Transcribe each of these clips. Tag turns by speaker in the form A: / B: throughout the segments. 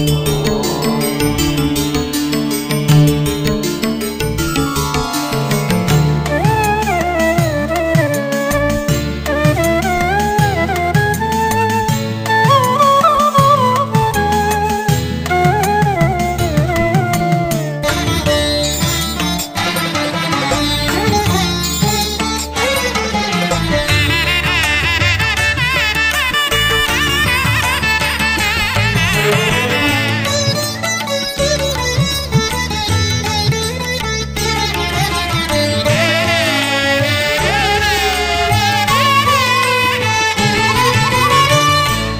A: Música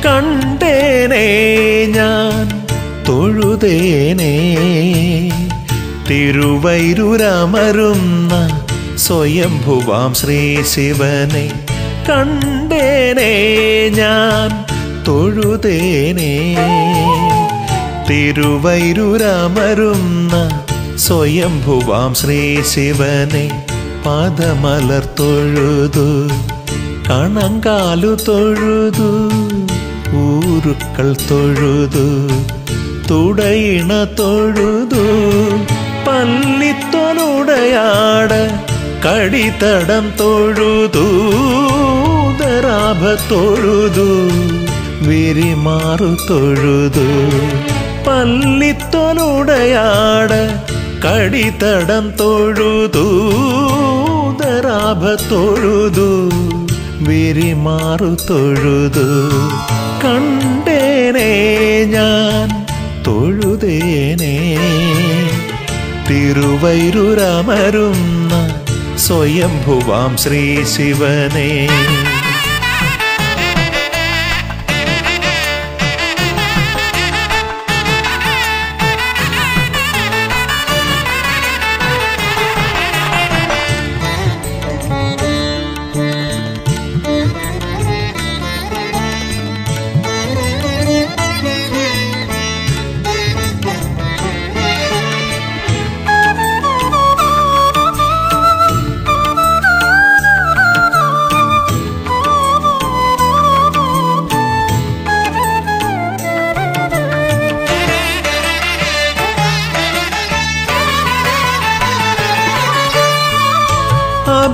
A: കണ്ടേനേ ഞാൻ തൊഴുതേനേ. തിരുവൈരുരമരുന്ന സ്വയംഭുവാം ശ്രീ ശിവനെ കണ്ടേനേ ഞാൻ തൊഴുതേനേ. തിരുവൈരുരമരുന്ന സ്വയംഭുവാം ശ്രീ ശിവനെ പാദമലർ തൊഴുതു കണങ്കാലു തൊഴുതു. ഊരുക്കൾ തൊഴുതു തുടയിണ തൊഴുതു. പല്ലിത്തൊലുടയാട് കടിത്തടം തൊഴുതു ദരാഭ തൊഴുതു വിരിമാറു തൊഴുതു. പല്ലിത്തൊലുടയാട് കടിത്തടം തൊഴുതു ദരാഭ തൊഴുതു. വിരിമാറു തൊഴുതു. കണ്ടേനേ ഞാൻ തൊഴുതേനേ. തിരുവൈരുരമരുന്ന സ്വയംഭുവാം ശ്രീ ശിവനേ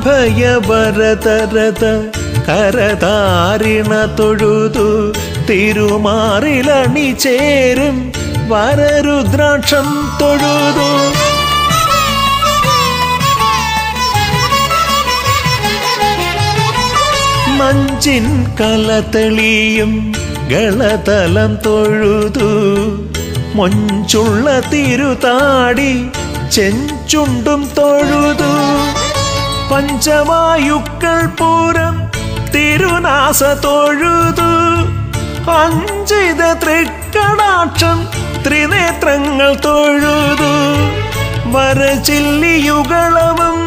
A: അഭയവരതരത കരതാരിണ തൊഴുതു തിരുമാറിലണി ചേരും വരരുദ്രാക്ഷം തൊഴുതു മഞ്ചിൻ കലതെളിയും ഗളതലം തൊഴുതു മൊഞ്ചുള്ള തിരുതാടി ചെഞ്ചുണ്ടും തൊഴുതു പഞ്ചവായുക്കൾ പൂരം തിരുനാസ തൊഴുതു അഞ്ചിത തൃക്കടാക്ഷം ത്രിനേത്രങ്ങൾ തൊഴുതു. വരചില്ലിയുകളവും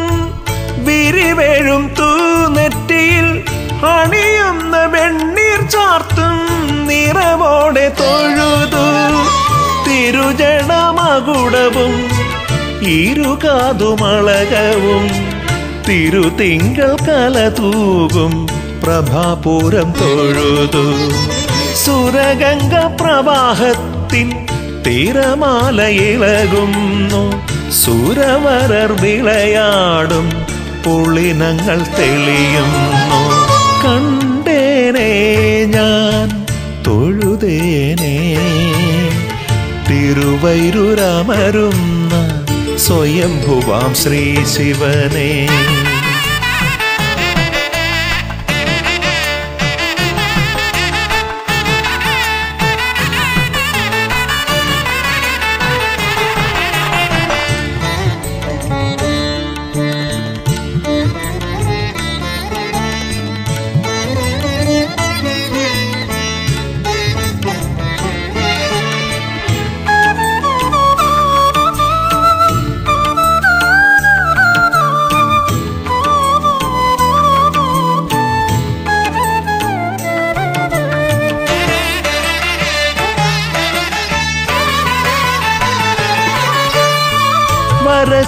A: വിരിവേഴും തൂനെറ്റിയിൽ അണിയുന്ന വെണ്ണീർ ചാർത്തും നിറവോടെ തൊഴുതു. തിരുജടമകുടവും ഇരുകാതുമളകവും തിരുതിങ്കൾ കലതൂകും പ്രഭാപൂരം തൊഴുതു. സുരഗംഗ പ്രവാഹത്തിൻ തിരമാലയിളകുന്നു സുരവരർ വിളയാടും. പുളിനങ്ങൾ തെളിയുന്നു. കണ്ടേനേ ഞാൻ തൊഴുതേനേ. തിരുവൈരുരമരുന്ന സ്വയംഭുവാം ശ്രീ ശിവനേ.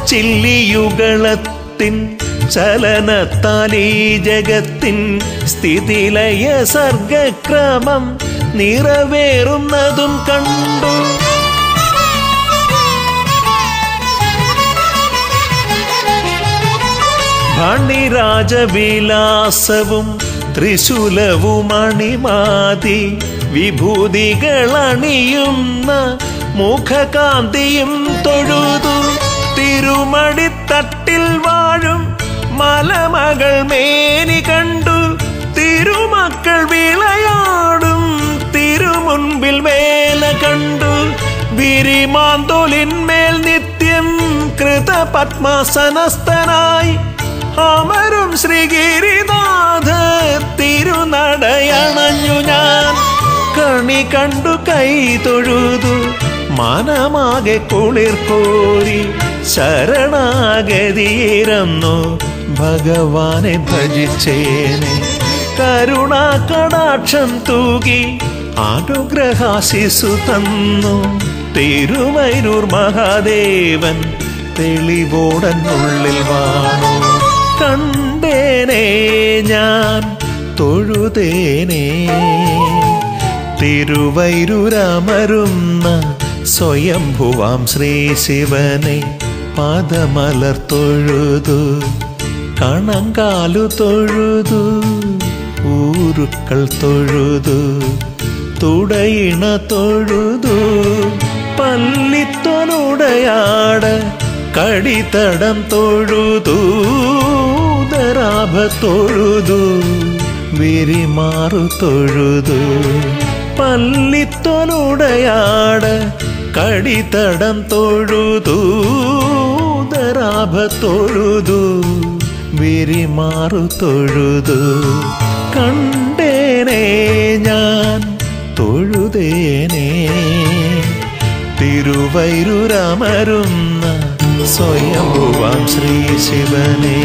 A: ചില്ലിയുകളത്തിൻ ചലനത്താലീ ജഗത്തിൻ സ്ഥിതിലയ സർഗക്രമം നിറവേറുന്നതും കണ്ടു. മണിരാജവിലാസവും ത്രിശൂലവും അണിമാതി വിഭൂതികളണിയുന്ന മുഖകാന്തിയും തൊഴുതും. തിരുമടിത്തട്ടിൽ വാഴും മലമകൾ മേനി കണ്ടു. തിരുമക്കൾ വിളയാടും. തിരുമുൻപിൽ വേല കണ്ടു. വിരിമാന്തോലിന്മേൽ നിത്യം കൃതപത്മാസനസ്ഥനായി അമരും ശ്രീഗിരിനാഥ തിരുനടയണഞ്ഞു ഞാൻ. കണി കണ്ടു കൈ തൊഴുതു മനമാകെ കോരി ശരണാഗതിയിരന്നു. ഭഗവാനെ ഭജിച്ചേനെ. കരുണാ കടാക്ഷം തൂകി അനുഗ്രഹാശിസു തന്നു. തിരുവൈരൂർ മഹാദേവൻ തെളിവോടനുള്ളിൽ വാണു. കണ്ടേനെ ഞാൻ തൊഴുതേനേ. തിരുവൈരുരമരുന്ന സ്വയംഭുവാം ശ്രീ ശിവനെ പാദമലർ തൊഴുതു കണങ്കാലു തൊഴുതു ഊരുക്കൾ തൊഴുതു തുടയിണ തൊഴുതു. പല്ലിത്തൊനുടയാട് കടിത്തടം തൊഴുതു ദരാഭ തൊഴുതു വിരിമാറു തൊഴുതു. പല്ലിത്തൊനുടയാട് കടിത്തടം തൊഴുതു ദരാഭ തൊഴുതു വിരിമാറു തൊഴുതു. കണ്ടേനെ ഞാൻ തൊഴുതേനേ. തിരുവൈരുരമരുന്ന സ്വയംഭുവാം ശ്രീ ശിവനേ.